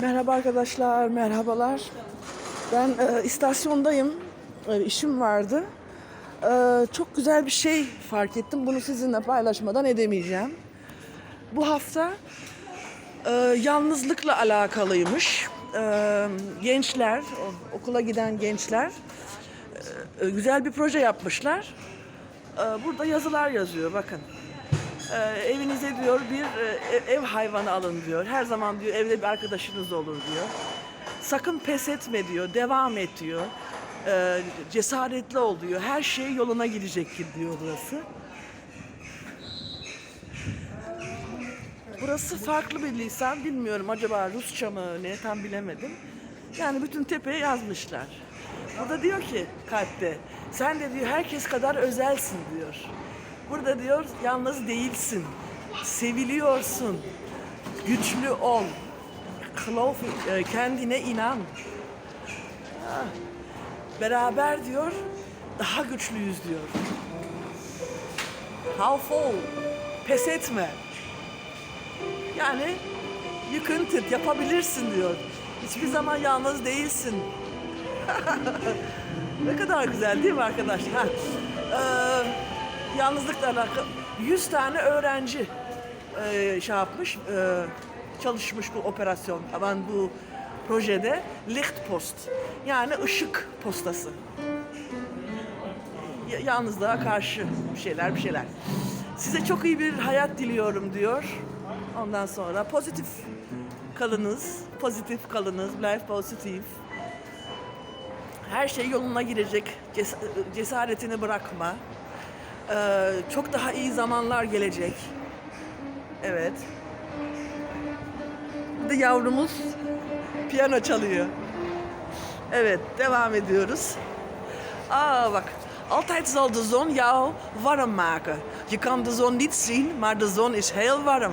Merhaba arkadaşlar, merhabalar. Ben e, istasyondayım, e, işim vardı. E, çok güzel bir şey fark ettim. Bunu sizinle paylaşmadan edemeyeceğim. Bu hafta e, yalnızlıkla alakalıymış. E, gençler, okula giden gençler e, güzel bir proje yapmışlar. E, burada yazılar yazıyor, bakın. Ee, evinize diyor bir e, ev, ev hayvanı alın diyor. Her zaman diyor evde bir arkadaşınız olur diyor. Sakın pes etme diyor. Devam et diyor. Ee, cesaretli ol diyor. Her şey yoluna girecektir diyor burası. Burası farklı bir lisan. Bilmiyorum acaba Rusça mı ne tam bilemedim. Yani bütün tepeye yazmışlar. Burada diyor ki kalpte sen de diyor herkes kadar özelsin diyor. Burada diyor yalnız değilsin. Seviliyorsun. Güçlü ol. E, kendine inan. Ha. Beraber diyor daha güçlüyüz diyor. Havfol. Pes etme. Yani yıkıntı yapabilirsin diyor. Hiçbir zaman yalnız değilsin. ne kadar güzel değil mi arkadaşlar? Ee, yalnızlıkla alakalı 100 tane öğrenci e, şey yapmış, e, çalışmış bu operasyon, aman bu projede Lichtpost yani ışık postası. Y- yalnızlığa karşı bir şeyler bir şeyler. Size çok iyi bir hayat diliyorum diyor. Ondan sonra pozitif kalınız, pozitif kalınız, life pozitif. Her şey yoluna girecek, ces- cesaretini bırakma. Ee, çok daha iyi zamanlar gelecek. Evet. Bir de yavrumuz piyano çalıyor. Evet, devam ediyoruz. Ah, bak. Altijd zal de zon jou warm maken. Je kan de zon niet zien, maar de zon is heel warm.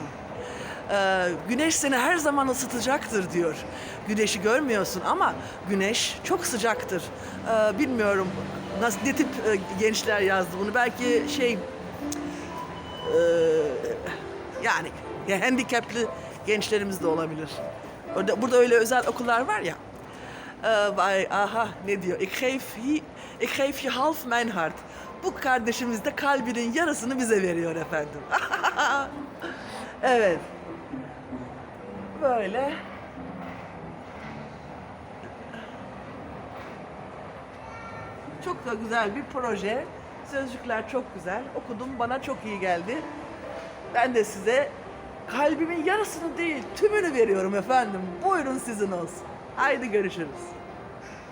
Ee, güneş seni her zaman ısıtacaktır diyor. Güneşi görmüyorsun ama güneş çok sıcaktır. Ee, bilmiyorum nasıl ne tip e, gençler yazdı bunu. Belki şey e, yani ya handikaplı gençlerimiz de olabilir. Orada, burada öyle özel okullar var ya. Bij, aha ne diyor? Ik geef, ik geef je half mijn hart. Bu kardeşimiz de kalbinin yarısını bize veriyor efendim. evet. Böyle. Çok da güzel bir proje. Sözcükler çok güzel. Okudum bana çok iyi geldi. Ben de size kalbimin yarısını değil tümünü veriyorum efendim. Buyurun sizin olsun. Haydi görüşürüz.